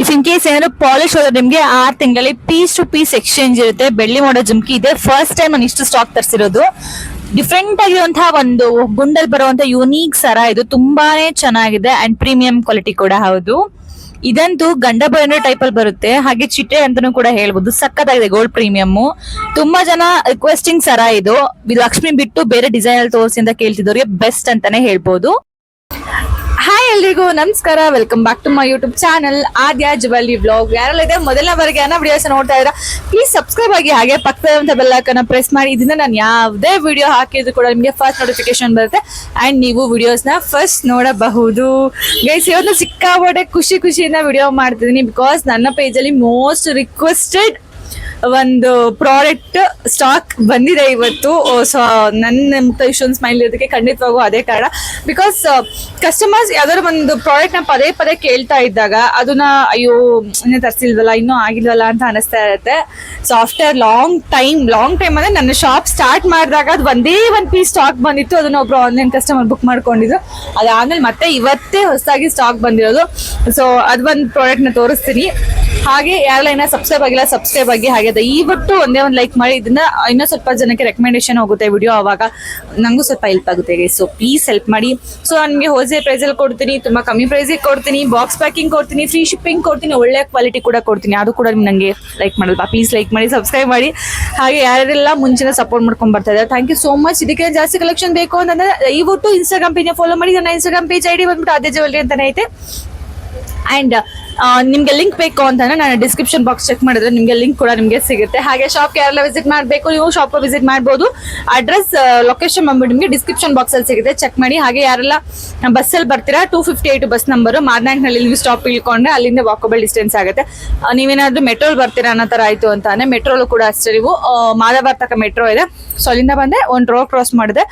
If in case ಏನಾದ್ರು polish ಹೋದ್ರೆ ನಿಮ್ಗೆ ಆರ್ ತಿಂಗಳಲ್ಲಿ ಪೀಸ್ ಟು ಪೀಸ್ ಎಕ್ಸ್ಚೇಂಜ್ ಇರುತ್ತೆ. ಬೆಳ್ಳಿ ಮಾಡೋ ಜುಮ್ಕಿ ಇದೆ. ಫಸ್ಟ್ ಟೈಮ್ ನಾನು ಇಷ್ಟು ಸ್ಟಾಕ್ ತರಿಸಿರೋದು. ಡಿಫ್ರೆಂಟ್ ಆಗಿರುವಂತಹ ಒಂದು ಗುಂಡಲ್ ಬರುವಂತ ಯುನೀಕ್ ಸರ ಇದು ತುಂಬಾನೇ ಚೆನ್ನಾಗಿದೆ ಅಂಡ್ ಪ್ರೀಮಿಯಂ ಕ್ವಾಲಿಟಿ ಕೂಡ ಹೌದು. ಇದಂತೂ ಗಂಡ ಟೈಪ್ ಅಲ್ಲಿ ಬರುತ್ತೆ. ಹಾಗೆ ಚಿಟ್ಟೆ ಅಂತಾನೂ ಕೂಡ ಹೇಳ್ಬೋದು. ಸಕ್ಕತ್ತಾಗಿದೆ ಗೋಲ್ಡ್ ಪ್ರೀಮಿಯಂ ತುಂಬಾ ಜನ ರಿಕ್ವೆಸ್ಟಿಂಗ್ ಸರ ಇದು. ಇದು ಲಕ್ಷ್ಮಿ ಬಿಟ್ಟು ಬೇರೆ ಡಿಸೈನ್ ಅಲ್ಲಿ ತೋರಿಸಿ ಅಂತ ಕೇಳ್ತಿದ್ದವ್ರಿಗೆ ಬೆಸ್ಟ್ ಅಂತಾನೆ ಹೇಳ್ಬೋದು. ಹಾಯ್ ಎಲ್ರಿಗೂ, ನಮಸ್ಕಾರ. Welcome back to my YouTube channel Aadya jewellery blog ಯಾರೆಲ್ಲ ಇದೆ ಮೊದಲನೇ ಬಾರಿಗೆ ಅನ್ನೋ ವಿಡಿಯೋಸ್ ನೋಡ್ತಾ ಇದ್ರ ಪ್ಲೀಸ್ ಸಬ್ಸ್ಕ್ರೈಬ್ ಆಗಿ ಹಾಗೆ ಪಕ್ಕದ ಬೆಲ್ ಐಕನ್ನ ಪ್ರೆಸ್ ಮಾಡಿ. ಇದನ್ನ ನಾನು ಯಾವುದೇ ವಿಡಿಯೋ ಹಾಕಿದ್ರು ಕೂಡ ನಿಮಗೆ ಫಸ್ಟ್ ನೋಟಿಫಿಕೇಶನ್ ಬರುತ್ತೆ. ಆ್ಯಂಡ್ ನೀವು ವಿಡಿಯೋಸ್ನ ಫಸ್ಟ್ ನೋಡಬಹುದು. ಗೈಸ್ ಇವತ್ತು ಸಿಕ್ಕಾಪಟ್ಟೆ ಖುಷಿ ಖುಷಿಯಿಂದ ವಿಡಿಯೋ ಮಾಡ್ತಿದ್ದೀನಿ ಬಿಕಾಸ್ ನನ್ನ ಪೇಜಲ್ಲಿ ಮೋಸ್ಟ್ ರಿಕ್ವೆಸ್ಟೆಡ್ ಒಂದು ಪ್ರಾಡಕ್ಟ್ ಸ್ಟಾಕ್ ಬಂದಿದೆ ಇವತ್ತು. ಸೊ ನನ್ನ ಮುಕ್ತ ಇಷ್ಟೊಂದು ಸ್ಮೈಲ್ ಇರೋದಕ್ಕೆ ಖಂಡಿತವಾಗೂ ಅದೇ ಕಾರಣ. ಬಿಕಾಸ್ ಕಸ್ಟಮರ್ಸ್ ಯಾವ್ದಾದ್ರು ಒಂದು ಪ್ರಾಡಕ್ಟ್ನ ಪದೇ ಪದೇ ಕೇಳ್ತಾ ಇದ್ದಾಗ ಅದನ್ನ, ಅಯ್ಯೋ, ಇನ್ನೂ ತರಿಸಿಲ್ವಲ್ಲ, ಇನ್ನೂ ಆಗಿಲ್ವಲ್ಲ ಅಂತ ಅನಿಸ್ತಾ ಇರುತ್ತೆ. So after long time long time ಅಂದ್ರೆ ನನ್ನ ಶಾಪ್ ಸ್ಟಾರ್ಟ್ ಮಾಡಿದಾಗ ಅದು ಒಂದೇ ಒಂದು ಪೀಸ್ ಸ್ಟಾಕ್ ಬಂದಿತ್ತು. ಅದನ್ನ ಒಬ್ರು ಆನ್ಲೈನ್ ಕಸ್ಟಮರ್ ಬುಕ್ ಮಾಡ್ಕೊಂಡಿದ್ರು. ಅದಾದ್ಮೇಲೆ ಮತ್ತೆ ಇವತ್ತೇ ಹೊಸದಾಗಿ ಸ್ಟಾಕ್ ಬಂದಿರೋದು. ಸೊ ಅದು ಒಂದು ಪ್ರಾಡಕ್ಟ್ನ ತೋರಿಸ್ತೀನಿ. ಹಾಗೆ ಯಾರೆಲ್ಲ ಸಬ್ಸ್ಕ್ರೈಬ್ ಆಗಿಲ್ಲ ಸಬ್ಸ್ಕ್ರೈಬ್ ಆಗಿ ಹಾಗೆ ಇವತ್ತು ಒಂದೇ ಒಂದು ಲೈಕ್ ಮಾಡಿ. ಇದನ್ನ ಇನ್ನೂ ಸ್ವಲ್ಪ ಜನಕ್ಕೆ ರೆಕಮೆಂಡೇಶನ್ ಹೋಗುತ್ತೆ ವಿಡಿಯೋ ಆವಾಗ. ನಂಗೂ ಸ್ವಲ್ಪ ಹೆಲ್ಪ್ ಆಗುತ್ತೆ ಸೊ ಪ್ಲೀಸ್ ಹೆಲ್ಪ್ ಮಾಡಿ. ಸೊ ನನಗೆ ಪ್ರೈಸ್ ಅಲ್ಲಿ ಕೊಡ್ತೀನಿ, ತುಂಬಾ ಕಮ್ಮಿ ಪ್ರೈಸಿಗೆ ಕೊಡ್ತೀನಿ ಬಾಕ್ಸ್ ಪ್ಯಾಕಿಂಗ್ ಕೊಡ್ತೀನಿ ಫ್ರೀ ಶಿಪ್ಪಿಂಗ್ ಕೊಡ್ತೀನಿ, ಒಳ್ಳೆ ಕ್ವಾಲಿಟಿ ಕೂಡ ಕೊಡ್ತೀನಿ. ಅದು ಕೂಡ ನನಗೆ ಲೈಕ್ ಮಾಡಲ್ವಾ? ಪ್ಲೀಸ್ ಲೈಕ್ ಮಾಡಿ ಸಬ್ಸ್ಕ್ರೈಬ್ ಮಾಡಿ. ಹಾಗೆ ಯಾರೆಲ್ಲ ಮುಂಚೆನೇ ಸಪೋರ್ಟ್ ಮಾಡ್ಕೊಂಡು ಬರ್ತಾ ಇದ್ದಾರೆ ಥ್ಯಾಂಕ್ ಯು ಸೋ ಮಚ್ ಇದಕ್ಕೆ ಜಾಸ್ತಿ ಕಲೆಕ್ಷನ್ ಬೇಕು ಅಂತಂದ್ರೆ ಇವತ್ತು ಇನ್ಸ್ಟಾಗ್ರಾಮ್ ಪೇಜ್ ಫಾಲೋ ಮಾಡಿ. ನನ್ನ ಇನ್ಸ್ಟಾಗ್ರಾಮ್ ಪೇಜ್ ಐಡಿ ಬಂದ್ಬಿಟ್ಟು ಅದೇ ಜ್ಯುವೆಲ್ರಿ ಅಂತಾನೆ ಐತೆ. ಅಂಡ್ ನಿಮ್ಗೆ ಲಿಂಕ್ ಬೇಕು ಅಂತಂದ್ರೆ ನಾನು ಡಿಸ್ಕ್ರಿಪ್ಷನ್ ಬಾಕ್ಸ್ ಚೆಕ್ ಮಾಡಿದ್ರೆ ನಿಮ್ಗೆ ಲಿಂಕ್ ಕೂಡ ನಿಮಗೆ ಸಿಗುತ್ತೆ. ಹಾಗೆ ಶಾಪ್ ಯಾರೆಲ್ಲ ವಿಸಿಟ್ ಮಾಡಬೇಕು ನೀವು ಶಾಪ್ ವಿಸಿಟ್ ಮಾಡ್ಬೋದು. ಅಡ್ರೆಸ್ ಲೊಕೇಶನ್ ಬಂದ್ಬಿಟ್ಟು ನಿಮಗೆ ಡಿಸ್ಕ್ರಿಪ್ಷನ್ ಬಾಕ್ಸ್ ಅಲ್ಲಿ ಸಿಗುತ್ತೆ. ಚೆಕ್ ಮಾಡಿ. ಹಾಗೆ ಯಾರೆಲ್ಲ ಬಸ್ಸಲ್ಲಿ ಬರ್ತೀರಾ two fifty eight bus number ಮಾರ್ನಾಕ್ನಲ್ಲಿ ನೀವು ಸ್ಟಾಪ್ ಇಳ್ಕೊಂಡ್ರೆ ಅಲ್ಲಿಂದ ವಾಕಬಲ್ ಡಿಸ್ಟೆನ್ಸ್ ಆಗುತ್ತೆ. ನೀವೇನಾದ್ರೂ ಮೆಟ್ರೋಲ್ ಬರ್ತೀರಾ ಅನ್ನೋ ತರ ಆಯ್ತು ಅಂತಾನೆ ಮೆಟ್ರೋಲು ಕೂಡ ಅಷ್ಟೇ ನೀವು. ಆ, ಮಾದಾಬಾರ್ ತಕ ಮೆಟ್ರೋ ಇದೆ. ಸೊ ಅಲ್ಲಿಂದ ಬಂದೆ ಒಂದು ರೋಡ್ ಕ್ರಾಸ್ ಮಾಡಿದೆ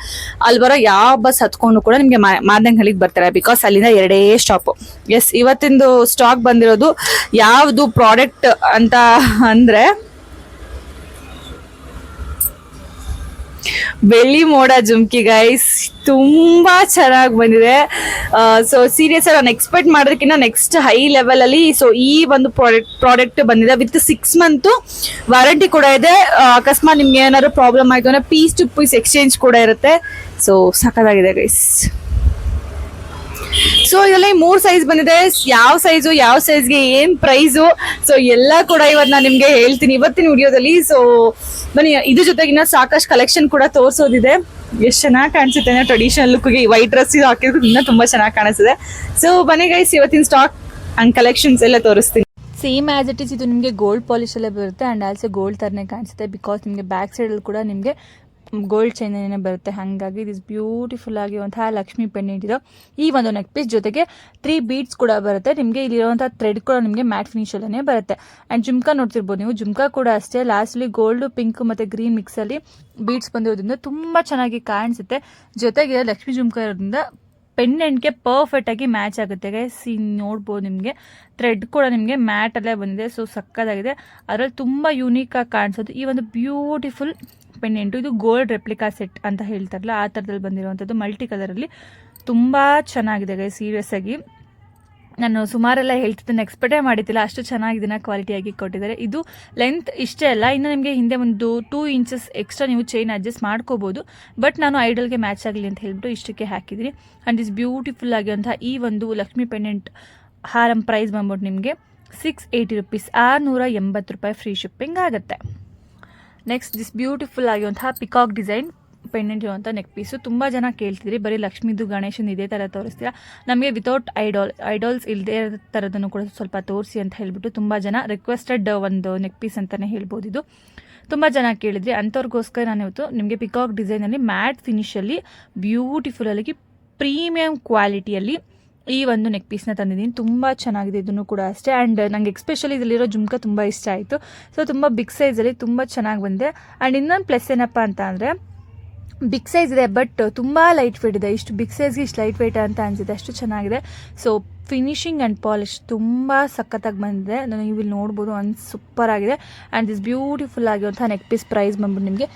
ಅಲ್ಲಿ ಬರೋ ಯಾವ ಬಸ್ ಹತ್ಕೊಂಡು ಕೂಡ ನಿಮಗೆ ಮಾರ್ನಾಂಕ್ನಲ್ಲಿಗೆ ಬರ್ತಾರೆ. ಬಿಕಾಸ್ ಅಲ್ಲಿಂದ ಎರಡೇ ಸ್ಟಾಪ್ ಎಸ್ ಇವತ್ತಿಂದು ಸ್ಟಾಕ್ ಬಂದಿರೋದು ಯಾವುದು ಪ್ರಾಡಕ್ಟ್ ಅಂತ ಅಂದ್ರೆ ಬೆಳ್ಳಿ ಮೋಡ ಜುಮ್ಕಿ ಗೈಸ್ ತುಂಬಾ ಚೆನ್ನಾಗಿ ಬಂದಿದೆ. ಸೊ ಸೀರಿಯಸ್ ನಾನು ಎಕ್ಸ್ಪೆಕ್ಟ್ ಮಾಡೋದಕ್ಕಿಂತ ನೆಕ್ಸ್ಟ್ ಹೈ ಲೆವೆಲ್ ಅಲ್ಲಿ ಸೊ ಈ ಒಂದು ಪ್ರಾಡಕ್ಟ್ ಪ್ರಾಡಕ್ಟ್ ಬಂದಿದೆ. ವಿತ್ ಸಿಕ್ಸ್ ಮಂತ್ ವಾರಂಟಿ ಕೂಡ ಇದೆ. ಅಕಸ್ಮಾತ್ ನಿಮ್ಗೆ ಏನಾದ್ರು ಪ್ರಾಬ್ಲಮ್ ಆಯ್ತು ಅಂದ್ರೆ ಪೀಸ್ ಟು ಪೀಸ್ ಎಕ್ಸ್ಚೇಂಜ್ ಕೂಡ ಇರುತ್ತೆ. ಸೊ ಸಖತ್ತಾಗಿದೆ ಗೈಸ್ ಸೊ ಇದರಲ್ಲಿ ಮೂರ್ ಸೈಜ್ ಬಂದಿದೆ. ಯಾವ ಸೈಜು ಯಾವ ಸೈಜ್ಗೆ ಏನ್ ಪ್ರೈಸು ಸೊ ಎಲ್ಲ ಕೂಡ ಇವತ್ತು ನಾನು ನಿಮ್ಗೆ ಹೇಳ್ತೀನಿ ಇವತ್ತಿನ ವಿಡಿಯೋದಲ್ಲಿ. ಸೊ ಬನ್ನಿ, ಇದ್ರ ಜೊತೆಗೆ ಇನ್ನ ಸಾಕಷ್ಟು ಕಲೆಕ್ಷನ್ ಕೂಡ ತೋರಿಸೋದಿದೆ. ಎಷ್ಟು ಚೆನ್ನಾಗಿ ಕಾಣಿಸುತ್ತೆ ಅಂದ್ರೆ ಟ್ರೆಡಿಷನಲ್ ಲುಕ್ಗೆ ವೈಟ್ ಡ್ರೆಸ್ ಹಾಕಿದ್ರು ಇನ್ನೂ ತುಂಬಾ ಚೆನ್ನಾಗಿ ಕಾಣಿಸುತ್ತೆ. ಸೊ ಬನ್ನಿ ಗೈಸ್ ಇವತ್ತಿನ ಸ್ಟಾಕ್ ಅಂಡ್ ಕಲೆಕ್ಷನ್ಸ್ ಎಲ್ಲ ತೋರಿಸ್ತೀನಿ. ಸೇಮ್ ಆಸ್ ಇಟ್ ಇಸ್ ಇದು ನಿಮಗೆ ಗೋಲ್ಡ್ ಪಾಲಿಶಲ್ಲೇ ಬರುತ್ತೆ ಆ್ಯಂಡ್ ಆಲ್ಸೋ ಗೋಲ್ಡ್ ಥರನೇ ಕಾಣಿಸುತ್ತೆ ಬಿಕಾಸ್ ನಿಮಗೆ ಬ್ಯಾಕ್ ಸೈಡಲ್ಲಿ ಕೂಡ ನಿಮಗೆ ಗೋಲ್ಡ್ ಚೈನೇ ಬರುತ್ತೆ. ಹಾಗಾಗಿ ದಿಸ್ ಬ್ಯೂಟಿಫುಲ್ ಆಗಿರುವಂತಹ ಲಕ್ಷ್ಮಿ ಪೆಂಡೆಂಟ್ ಇದು ಈ ಒಂದು ನೆಕ್ ಪೀಸ್ ಜೊತೆಗೆ ತ್ರೀ ಬೀಡ್ಸ್ ಕೂಡ ಬರುತ್ತೆ. ನಿಮಗೆ ಇಲ್ಲಿರುವಂಥ ಥ್ರೆಡ್ ಕೂಡ ನಿಮಗೆ ಮ್ಯಾಟ್ ಫಿನಿಶಲ್ಲೇ ಬರುತ್ತೆ. ಆ್ಯಂಡ್ ಜುಮ್ಕಾ ನೋಡ್ತಿರ್ಬೋದು ನೀವು. ಜುಮ್ಕಾ ಕೂಡ ಅಷ್ಟೇ. ಲಾಸ್ಟ್ಲಿ ಗೋಲ್ಡ್ ಪಿಂಕ್ ಮತ್ತು ಗ್ರೀನ್ ಮಿಕ್ಸಲ್ಲಿ ಬೀಡ್ಸ್ ಬಂದಿರೋದ್ರಿಂದ ತುಂಬ ಚೆನ್ನಾಗಿ ಕಾಣಿಸುತ್ತೆ. ಜೊತೆಗೆ ಲಕ್ಷ್ಮಿ ಜುಮ್ಕಾ ಇರೋದ್ರಿಂದ ಪೆಂಡೆಂಟ್ಗೆ ಪರ್ಫೆಕ್ಟ್ ಆಗಿ ಮ್ಯಾಚ್ ಆಗುತ್ತೆ ಇಲ್ಲಿ ನೋಡ್ಬೋದು ನಿಮಗೆ. ಥ್ರೆಡ್ ಕೂಡ ನಿಮಗೆ ಮ್ಯಾಟಲ್ಲೇ ಬಂದಿದೆ. ಸೊ ಸಕ್ಕದಾಗಿದೆ ಅದರಲ್ಲಿ ತುಂಬ ಯೂನೀಕಾಗಿ ಕಾಣಿಸೋದು ಈ ಒಂದು ಬ್ಯೂಟಿಫುಲ್ ಪೆಂಡೆಂಟು ಇದು ಗೋಲ್ಡ್ ರೆಪ್ಲಿಕಾ ಸೆಟ್ ಅಂತ ಹೇಳ್ತಾರಲ್ಲ, ಆ ಥರದಲ್ಲಿ ಬಂದಿರುವಂಥದ್ದು ಮಲ್ಟಿ ಕಲರಲ್ಲಿ ತುಂಬ ಚೆನ್ನಾಗಿದೆ ಗೈ ಸೀರಿಯಸ್ ಆಗಿ. ನಾನು ಸುಮಾರೆಲ್ಲ ಹೇಳ್ತಿದ್ದೇನೆ ಎಕ್ಸ್ಪೆಕ್ಟೇ ಮಾಡಿದ್ದಿಲ್ಲ, ಅಷ್ಟು ಚೆನ್ನಾಗಿದ್ದೀನ ಕ್ವಾಲಿಟಿಯಾಗಿ ಕೊಟ್ಟಿದ್ದಾರೆ. ಇದು ಲೆಂತ್ ಇಷ್ಟೇ ಅಲ್ಲ, ಇನ್ನು ನಿಮಗೆ ಹಿಂದೆ ಒಂದು ಟೂ ಇಂಚಸ್ ಎಕ್ಸ್ಟ್ರಾ ನೀವು ಚೈನ್ ಅಡ್ಜಸ್ಟ್ ಮಾಡ್ಕೋಬೋದು. ಬಟ್ ನಾನು ಐಡಲ್ಗೆ ಮ್ಯಾಚ್ ಆಗಲಿ ಅಂತ ಹೇಳ್ಬಿಟ್ಟು ಇಷ್ಟಕ್ಕೆ ಹಾಕಿದ್ದೀನಿ. ಆ್ಯಂಡ್ ಇಸ್ ಬ್ಯೂಟಿಫುಲ್ ಆಗಿರುವಂತಹ ಈ ಒಂದು ಲಕ್ಷ್ಮಿ ಪೆಂಡೆಂಟ್ ಹಾರಂ ಪ್ರೈಸ್ ಬಂದ್ಬಿಟ್ಟು ನಿಮಗೆ ಸಿಕ್ಸ್ ಏಯ್ಟಿ ರುಪೀಸ್ ಆರುನೂರ ಎಂಬತ್ತು ರೂಪಾಯಿ ಫ್ರೀ ಶಿಪ್ಪಿಂಗ್ ಆಗುತ್ತೆ. ನೆಕ್ಸ್ಟ್ ದಿಸ್ ಬ್ಯೂಟಿಫುಲ್ ಆಗಿರುವಂತಹ ಪಿಕಾಕ್ ಡಿಸೈನ್ ಪೆಂಡೆಂಟ್ ಇರುವಂಥ ನೆಕ್ ಪೀಸು ತುಂಬ ಜನ ಕೇಳ್ತಿದ್ರಿ, ಬರೀ ಲಕ್ಷ್ಮೀದು, ಗಣೇಶನ್ ಇದೇ ಥರ ತೋರಿಸ್ತೀರಾ? ನಮಗೆ ವಿತೌಟ್ ಐಡಾಲ್ ಐಡಾಲ್ಸ್ ಇಲ್ಲದೆ ಥರದನ್ನು ಕೂಡ ಸ್ವಲ್ಪ ತೋರಿಸಿ ಅಂತ ಹೇಳ್ಬಿಟ್ಟು ತುಂಬ ಜನ ರಿಕ್ವೆಸ್ಟೆಡ್ ಒಂದು ನೆಕ್ ಪೀಸ್ ಅಂತಲೇ ಹೇಳ್ಬೋದು ಇದು. ತುಂಬ ಜನ ಕೇಳಿದ್ರಿ, ಅಂಥವ್ರಿಗೋಸ್ಕರ ನಾನು ಇವತ್ತು ನಿಮಗೆ ಪಿಕಾಕ್ ಡಿಸೈನಲ್ಲಿ ಮ್ಯಾಟ್ ಫಿನಿಷಲ್ಲಿ ಬ್ಯೂಟಿಫುಲ್ ಆಗಿ ಪ್ರೀಮಿಯಂ ಕ್ವಾಲಿಟಿಯಲ್ಲಿ ಈ ಒಂದು ನೆಕ್ ಪೀಸ್ನ ತಂದಿದ್ದೀನಿ. ತುಂಬ ಚೆನ್ನಾಗಿದೆ. ಇದನ್ನು ಕೂಡ ಅಷ್ಟೇ. ಆ್ಯಂಡ್ ನನಗೆ ಎಕ್ಸ್ಪೆಷಲಿ ಇದರಲ್ಲಿರೋ ಜುಮ್ಕ ತುಂಬ ಇಷ್ಟ ಆಯಿತು. ಸೊ ತುಂಬ ಬಿಗ್ ಸೈಜಲ್ಲಿ ತುಂಬ ಚೆನ್ನಾಗಿ ಬಂದಿದೆ. ಆ್ಯಂಡ್ ಇನ್ನೊಂದು ಪ್ಲಸ್ ಏನಪ್ಪ ಅಂತ ಅಂದರೆ ಬಿಗ್ ಸೈಜ್ ಇದೆ ಬಟ್ ತುಂಬ ಲೈಟ್ ವೇಟ್ ಇದೆ. ಇಷ್ಟು ಬಿಗ್ ಸೈಜ್ಗೆ ಇಷ್ಟು ಲೈಟ್ ವೇಟ್ ಅಂತ ಅನಿಸಿದೆ ಅಷ್ಟು ಚೆನ್ನಾಗಿದೆ. ಸೊ ಫಿನಿಶಿಂಗ್ ಆ್ಯಂಡ್ ಪಾಲಿಶ್ ತುಂಬ ಸಖತ್ತಾಗಿ ಬಂದಿದೆ. ನೀವು ಇಲ್ಲಿ ನೋಡ್ಬೋದು ಒಂದು ಸೂಪರ್ ಆಗಿದೆ. ಆ್ಯಂಡ್ ದಿಸ್ ಬ್ಯೂಟಿಫುಲ್ ಆಗಿರುವಂಥ ನೆಕ್ ಪೀಸ್ ಪ್ರೈಸ್ ಬಂದ್ಬಿಟ್ಟು ನಿಮಗೆ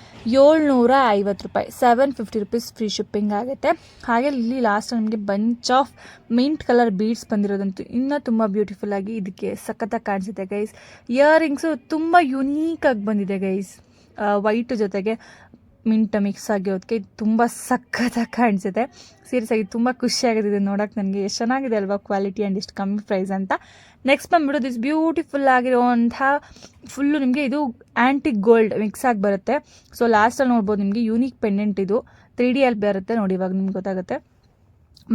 ಏಳ್ನೂರ ಐವತ್ತು ರೂಪಾಯಿ seven fifty rupees free shipping ಆಗುತ್ತೆ ಹಾಗೆ ಇಲ್ಲಿ ಲಾಸ್ಟ್ ನಿಮಗೆ bunch of mint colour beads ಬಂದಿರೋದಂತೂ ಇನ್ನೂ ತುಂಬ ಬ್ಯೂಟಿಫುಲ್ ಆಗಿ ಇದಕ್ಕೆ ಸಖತ್ತಾಗಿ ಕಾಣಿಸುತ್ತೆ ಗೈಸ್ ಇಯರಿಂಗ್ಸು ತುಂಬ ಯುನೀಕಾಗಿ ಬಂದಿದೆ ಗೈಸ್ ವೈಟ್ ಜೊತೆಗೆ ಮಿಂಟ್ ಮಿಕ್ಸ್ ಆಗಿರೋದಕ್ಕೆ ಇದು ತುಂಬ ಸಖತ್ತಾಗಿ ಕಾಣಿಸುತ್ತೆ ಸೀರಿಯಸ್ ಆಗಿ ತುಂಬ ಖುಷಿಯಾಗಿದೆ ಇದು ನೋಡೋಕೆ ನನಗೆ. ಎಷ್ಟು ಚೆನ್ನಾಗಿದೆ ಅಲ್ವಾ ಕ್ವಾಲಿಟಿ ಆ್ಯಂಡ್ ಇಷ್ಟು ಕಮ್ಮಿ ಪ್ರೈಸ್ ಅಂತ. ನೆಕ್ಸ್ಟ್ ಬಂದ್ಬಿಡೋದು ದಿಸ್ ಬ್ಯೂಟಿಫುಲ್ ಆಗಿರುವಂಥ ಫುಲ್ಲು ನಿಮಗೆ ಇದು ಆ್ಯಂಟಿಕ್ ಗೋಲ್ಡ್ ಮಿಕ್ಸ್ ಆಗಿ ಬರುತ್ತೆ. ಸೊ ಲಾಸ್ಟಲ್ಲಿ ನೋಡ್ಬೋದು ನಿಮಗೆ ಯೂನಿಕ್ ಪೆಂಡೆಂಟ್ ಇದು. ತ್ರೀ ಡಿ ಅಲ್ಲಿ ಬರುತ್ತೆ ನೋಡಿ ಇವಾಗ ನಿಮ್ಗೆ ಗೊತ್ತಾಗುತ್ತೆ.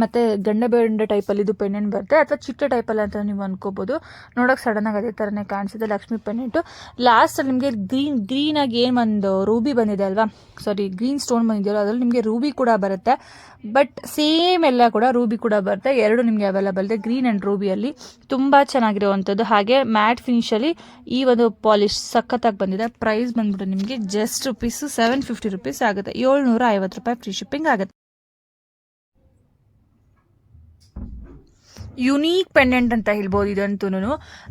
ಮತ್ತು ಗಂಡ ಬೇಂಡೆ ಟೈಪಲ್ಲಿ ಇದು ಪೆಂಡೆಂಟ್ ಬರುತ್ತೆ? ಅಥವಾ ಚಿಟ್ಟೆ ಟೈಪಲ್ಲಿ ಅಂತ ನೀವು ಅನ್ಕೋಬೋದು. ನೋಡೋಕೆ ಸಡನ್ನಾಗಿ ಅದೇ ಥರನೇ ಕಾಣಿಸುತ್ತೆ, ಲಕ್ಷ್ಮಿ ಪೆಂಡೆಂಟು ಲಾಸ್ಟಲ್ಲಿ ನಿಮಗೆ ಗ್ರೀನ್ ಗ್ರೀನಾಗಿ ಏನು ಒಂದು ರೂಬಿ ಬಂದಿದೆ ಅಲ್ವಾ? ಸಾರಿ ಗ್ರೀನ್ ಸ್ಟೋನ್ ಬಂದಿದೆಯಲ್ಲ, ಅದರಲ್ಲಿ ನಿಮಗೆ ರೂಬಿ ಕೂಡ ಬರುತ್ತೆ. ಬಟ್ ಸೇಮ್ ಎಲ್ಲ ಕೂಡ ರೂಬಿ ಕೂಡ ಬರುತ್ತೆ. ಎರಡು ನಿಮಗೆ ಅವೈಲಬಲ್ ಇದೆ ಗ್ರೀನ್ ಆ್ಯಂಡ್ ರೂಬಿಯಲ್ಲಿ ತುಂಬ ಚೆನ್ನಾಗಿರುವಂಥದ್ದು. ಹಾಗೆ ಮ್ಯಾಟ್ ಫಿನಿಷಲ್ಲಿ ಈ ಒಂದು ಪಾಲಿಶ್ ಸಖತ್ತಾಗಿ ಬಂದಿದೆ. ಪ್ರೈಸ್ ಬಂದ್ಬಿಟ್ಟು ನಿಮಗೆ just rupees seven fifty rupees ಆಗುತ್ತೆ. ಏಳ್ನೂರ ಐವತ್ತು ರೂಪಾಯಿ ಫ್ರೀ ಶಿಪ್ಪಿಂಗ್ ಆಗುತ್ತೆ. ಯುನೀಕ್ ಪೆಂಡೆಂಟ್ ಅಂತ ಹೇಳ್ಬೋದು ಇದಂತೂ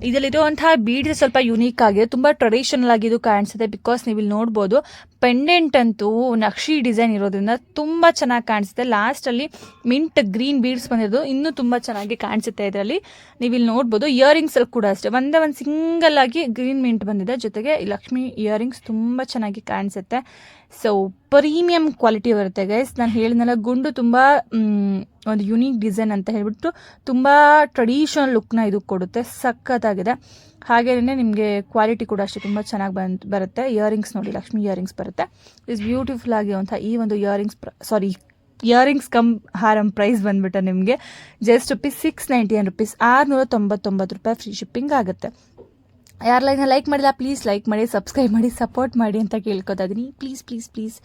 ಇದರಲ್ಲಿರುವಂತಹ ಬೀಡ್ಸ್ ಸ್ವಲ್ಪ ಯುನೀಕ್ ಆಗಿದೆ. ತುಂಬ ಟ್ರೆಡಿಷನಲ್ ಆಗಿ ಇದು ಕಾಣಿಸುತ್ತೆ ಬಿಕಾಸ್ ನೀವು ಇಲ್ಲಿ ನೋಡ್ಬೋದು. ಪೆಂಡೆಂಟ್ ಅಂತೂ ನಕ್ಷಿ ಡಿಸೈನ್ ಇರೋದ್ರಿಂದ ತುಂಬ ಚೆನ್ನಾಗಿ ಕಾಣಿಸುತ್ತೆ. ಲಾಸ್ಟಲ್ಲಿ ಮಿಂಟ್ ಗ್ರೀನ್ ಬೀಡ್ಸ್ ಬಂದಿರೋದು ಇನ್ನೂ ತುಂಬ ಚೆನ್ನಾಗಿ ಕಾಣಿಸುತ್ತೆ ಇದರಲ್ಲಿ. ನೀವು ಇಲ್ಲಿ ನೋಡ್ಬೋದು ಇಯರಿಂಗ್ಸಲ್ಲಿ ಕೂಡ ಅಷ್ಟೇ. ಒಂದೇ ಒಂದು ಸಿಂಗಲ್ ಆಗಿ ಗ್ರೀನ್ ಮಿಂಟ್ ಬಂದಿದೆ. ಜೊತೆಗೆ ಲಕ್ಷ್ಮಿ ಇಯರಿಂಗ್ಸ್ ತುಂಬ ಚೆನ್ನಾಗಿ ಕಾಣಿಸುತ್ತೆ. ಸೊ ಪ್ರೀಮಿಯಂ ಕ್ವಾಲಿಟಿ ಬರುತ್ತೆ ಗೈಸ್ ನಾನು ಹೇಳಿದ್ನಲ್ಲ, ಗುಂಡು ತುಂಬ ಒಂದು ಯುನೀಕ್ ಡಿಸೈನ್ ಅಂತ ಹೇಳ್ಬಿಟ್ಟು ತುಂಬ ಟ್ರೆಡಿಷನಲ್ ಲುಕ್ನ ಇದು ಕೊಡುತ್ತೆ. ಸಖತ್ತಾಗಿದೆ. ಹಾಗೇನೇ ನಿಮಗೆ ಕ್ವಾಲಿಟಿ ಕೂಡ ಅಷ್ಟೇ ತುಂಬ ಚೆನ್ನಾಗಿ ಬಂದು, ಬರುತ್ತೆ. ಇಯರಿಂಗ್ಸ್ ನೋಡಿ, ಲಕ್ಷ್ಮಿ ಇಯರಿಂಗ್ಸ್ ಬರುತ್ತೆ. ಇಸ್ ಬ್ಯೂಟಿಫುಲ್ ಆಗಿರುವಂಥ ಈ ಒಂದು earrings sorry earrings cum harm price ಬಂದ್ಬಿಟ್ಟು ನಿಮಗೆ just rupees six ninety nine rupees ಆರುನೂರ ತೊಂಬತ್ತೊಂಬತ್ತು ರೂಪಾಯಿ ಫ್ರೀ ಶಿಪ್ಪಿಂಗ್ ಆಗುತ್ತೆ. ಯಾರು ಲೈನ ಲೈಕ್ ಮಾಡಿಲ್ಲ ಪ್ಲೀಸ್ ಲೈಕ್ ಮಾಡಿ ಸಬ್ಸ್ಕ್ರೈಬ್ ಮಾಡಿ ಸಪೋರ್ಟ್ ಮಾಡಿ ಅಂತ ಕೇಳ್ಕೊತಾ ಇದ್ದೀನಿ ಪ್ಲೀಸ್ ಪ್ಲೀಸ್ ಪ್ಲೀಸ್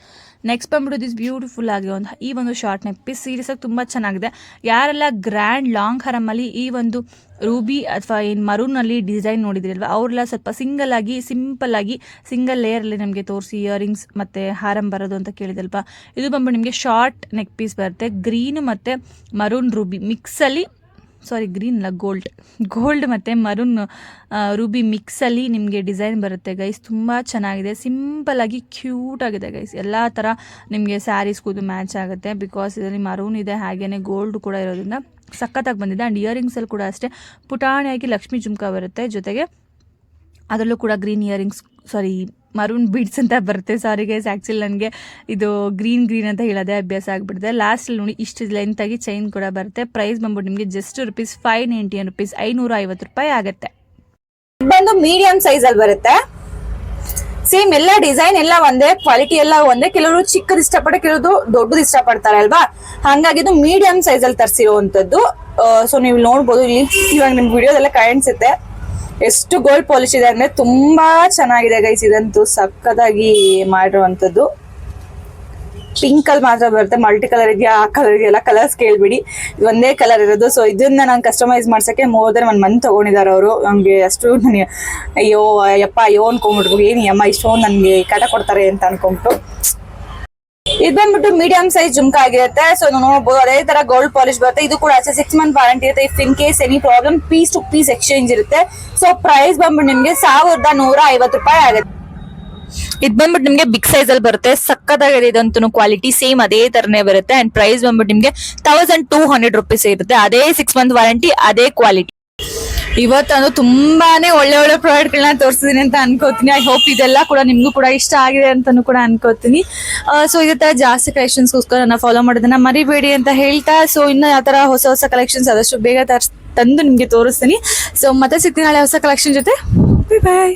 ನೆಕ್ಸ್ಟ್ ಬಂದ್ಬಿಟ್ಟು ದಿಸ್ ಬ್ಯೂಟಿಫುಲ್ ಆಗಿ ಒಂದು ಈ ಒಂದು ಶಾರ್ಟ್ ನೆಕ್ ಪೀಸ್ ಸೀರಿಯಸ್ ಆಗಿ ತುಂಬ ಚೆನ್ನಾಗಿದೆ. ಯಾರೆಲ್ಲ ಗ್ರ್ಯಾಂಡ್ ಲಾಂಗ್ ಹರಮಲ್ಲಿ ಈ ಒಂದು ರೂಬಿ ಅಥವಾ ಏನು ಮರೂನಲ್ಲಿ ಡಿಸೈನ್ ನೋಡಿದಿರಲ್ವ, ಅವರೆಲ್ಲ ಸ್ವಲ್ಪ ಸಿಂಗಲ್ ಆಗಿ ಸಿಂಪಲ್ ಆಗಿ ಸಿಂಗಲ್ ಲೇಯರಲ್ಲಿ ನಮಗೆ ತೋರಿಸಿ ಇಯರಿಂಗ್ಸ್ ಮತ್ತು ಹಾರಂ ಬರೋದು ಅಂತ ಕೇಳಿದಲ್ವಾ. ಇದು ಬಂದ್ಬಿಟ್ಟು ನಿಮಗೆ ಶಾರ್ಟ್ ನೆಕ್ ಪೀಸ್ ಬರುತ್ತೆ. ಗ್ರೀನ್ ಮತ್ತು ಮರೂನ್ ರೂಬಿ ಮಿಕ್ಸಲ್ಲಿ ಸಾರಿ ಗ್ರೀನ್ ಅಲ್ಲ ಗೋಲ್ಡ್ ಗೋಲ್ಡ್ ಮತ್ತು ಮರುನ್ ರೂಬಿ ಮಿಕ್ಸಲ್ಲಿ ನಿಮಗೆ ಡಿಸೈನ್ ಬರುತ್ತೆ ಗೈಸ್ ತುಂಬ ಚೆನ್ನಾಗಿದೆ. ಸಿಂಪಲ್ಲಾಗಿ ಕ್ಯೂಟ್ ಆಗಿದೆ ಗೈಸ್ ಎಲ್ಲ ಥರ ನಿಮಗೆ ಸ್ಯಾರೀಸ್ಗೂ ಮ್ಯಾಚ್ ಆಗುತ್ತೆ ಬಿಕಾಸ್ ಇದರಲ್ಲಿ ಮರೂನ್ ಇದೆ ಹಾಗೆಯೇ ಗೋಲ್ಡ್ ಕೂಡ ಇರೋದ್ರಿಂದ ಸಖತ್ತಾಗಿ ಬಂದಿದೆ. ಆ್ಯಂಡ್ ಇಯರಿಂಗ್ಸಲ್ಲಿ ಕೂಡ ಅಷ್ಟೇ. ಪುಟಾಣಿಯಾಗಿ ಲಕ್ಷ್ಮೀ ಜುಮ್ಕಾ ಬರುತ್ತೆ. ಜೊತೆಗೆ ಅದರಲ್ಲೂ ಕೂಡ green earrings sorry maroon beads ಅಂತ ಬರುತ್ತೆ. ಸಾರಿ ಗೈಸ್ ಆ್ಯಕ್ಚುಲಿ ನನಗೆ ಇದು ಗ್ರೀನ್ ಗ್ರೀನ್ ಅಂತ ಹೇಳೋದೇ ಅಭ್ಯಾಸ ಆಗಿಬಿಟ್ಟಿದೆ ಲಾಸ್ಟಲ್ಲಿ ನೋಡಿ ಇಷ್ಟು ಲೆಂತಾಗಿ ಚೈನ್ ಕೂಡ ಬರುತ್ತೆ. ಪ್ರೈಸ್ ಬಂದ್ಬಿಟ್ಟು ನಿಮಗೆ just rupees five ninety rupees ಐನೂರ ಐವತ್ತು ರೂಪಾಯಿ ಆಗುತ್ತೆ. ಬಂದು ಮೀಡಿಯಂ ಸೈಜ್ ಅಲ್ಲಿ ಬರುತ್ತೆ. ಸೇಮ್ ಎಲ್ಲ ಡಿಸೈನ್ ಎಲ್ಲ ಒಂದೇ ಕ್ವಾಲಿಟಿ ಎಲ್ಲ ಒಂದೇ. ಕೆಲವರು ಚಿಕ್ಕದ್ ಇಷ್ಟಪಟ್ಟು ಕೆಲವರು ದೊಡ್ಡದು ಇಷ್ಟಪಡ್ತಾರೆ ಅಲ್ವಾ? ಹಂಗಾಗಿ ಇದು ಮೀಡಿಯಂ ಸೈಜ್ ಅಲ್ಲಿ ತರಿಸಿರುವಂತದ್ದು ಸೊ ನೀವು ನೋಡ್ಬೋದು ಇಲ್ಲಿ, ಇವಾಗ ನಿಮ್ಗೆ ವಿಡಿಯೋದೆಲ್ಲ ಕಾಣಿಸುತ್ತೆ. ಎಷ್ಟು ಗೋಲ್ಡ್ ಪಾಲಿಶ್ ಇದೆ ಅಂದ್ರೆ ತುಂಬಾ ಚೆನ್ನಾಗಿದೆ ಗೈಸ್ ಇದಂತೂ ಸಕ್ಕದಾಗಿ ಮಾಡಿರುವಂತದ್ದು ಪಿಂಕ್ ಅಲ್ಲಿ ಮಾತ್ರ ಬರುತ್ತೆ ಮಲ್ಟಿ ಕಲರ್ ಇದೆಯಾ ಆ ಕಲರ್ ಇದೆಯಲ್ಲ ಕಲರ್ಸ್ ಕೇಳ್ಬಿಡಿ. ಒಂದೇ ಕಲರ್ ಇರೋದು ಸೊ ಇದನ್ನ ನಾನು ಕಸ್ಟಮೈಸ್ ಮಾಡ್ಸಕ್ಕೆ ಮೋರ್ ದನ್ ಒನ್ ಮಂತ್ ತಗೊಂಡಿದ್ದಾರೆ ಅವರು. ನಮಗೆ ಅಷ್ಟು ನನಗೆ, ಅಯ್ಯೋ ಯಪ್ಪ ಅಯ್ಯೋ ಅನ್ಕೊಂಡ್ಬಿಟ್ರು. ಏನು ಅಮ್ಮ ಇಷ್ಟೊಂದು ನನಗೆ ಕಟ ಕೊಡ್ತಾರೆ ಅಂತ ಅನ್ಕೊಂಡ್ಬಿಟ್ಟು. ಇದು ಬಂದ್ಬಿಟ್ಟು ಮೀಡಿಯಂ ಸೈಜ್ ಜುಮ್ಕಾ ಆಗಿರುತ್ತೆ. ಸೊ ನೋಡ್ಬೋದು. ಅದೇ ತರ ಗೋಲ್ಡ್ ಪಾಲಿಶ್ ಬರುತ್ತೆ. ಇದು ಕೂಡ ಅಷ್ಟೇ ಸಿಕ್ಸ್ ಮಂತ್ ವಾರಂಟಿ ಇರುತ್ತೆ. If in case any problem piece to piece exchange ಇರುತ್ತೆ. ಸೊ ಪ್ರೈಸ್ ಬಂದ್ಬಿಟ್ಟು ನಿಮ್ಗೆ ಸಾವಿರದ ನೂರ ಐವತ್ತು ರೂಪಾಯಿ ಆಗುತ್ತೆ. ಇದು ಬಂದ್ಬಿಟ್ಟು ನಿಮಗೆ ಬಿಗ್ ಸೈಜ್ ಅಲ್ಲಿ ಬರುತ್ತೆ. ಸಕ್ಕತ್ತಾಗಿದೆ ಇದಂತೂ ಕ್ವಾಲಿಟಿ ಸೇಮ್ ಅದೇ ತರನೇ ಬರುತ್ತೆ. ಅಂಡ್ ಪ್ರೈಸ್ ಬಂದ್ಬಿಟ್ಟು ನಿಮಗೆ ತೌಸಂಡ್ ಟೂ ಹಂಡ್ರೆಡ್ ರುಪೀಸ್ ಇರುತ್ತೆ. ಅದೇ ಸಿಕ್ಸ್ ಮಂತ್ ವಾರಂಟಿ ಅದೇ ಕ್ವಾಲಿಟಿ ಇವತ್ತು ತುಂಬಾನೇ ಒಳ್ಳೆ ಒಳ್ಳೆ ಪ್ರಾಡಕ್ಟ್ ಗಳನ್ನ ತೋರಿಸಿದೀನಿ ಅಂತ ಅನ್ಕೋತೀನಿ. ಐ ಹೋಪ್ ಇದೆಲ್ಲ ಕೂಡ ನಿಮ್ಗೂ ಕೂಡ ಇಷ್ಟ ಆಗಿದೆ ಅಂತಾನು ಕೂಡ ಅನ್ಕೋತೀನಿ. ಸೊ ಇದೇ ತರ ಜಾಸ್ತಿ ಕಲೆಕ್ಷನ್ಸ್ಗೋಸ್ಕರ ನಾನು ಫಾಲೋ ಮಾಡೋದನ್ನ ಮರಿಬೇಡಿ ಅಂತ ಹೇಳ್ತಾ ಸೊ ಇನ್ನು ಯಾವ ತರ ಹೊಸ ಹೊಸ ಕಲೆಕ್ಷನ್ಸ್ ಆದಷ್ಟು ಬೇಗ ತರ್ಸ್ ತಂದು ನಿಮ್ಗೆ ತೋರಿಸ್ತೀನಿ. ಸೊ ಮತ್ತೆ ಸಿಗ್ತೀನಿ ನಾಳೆ ಹೊಸ ಕಲೆಕ್ಷನ್ ಜೊತೆ. ಬಾಯ್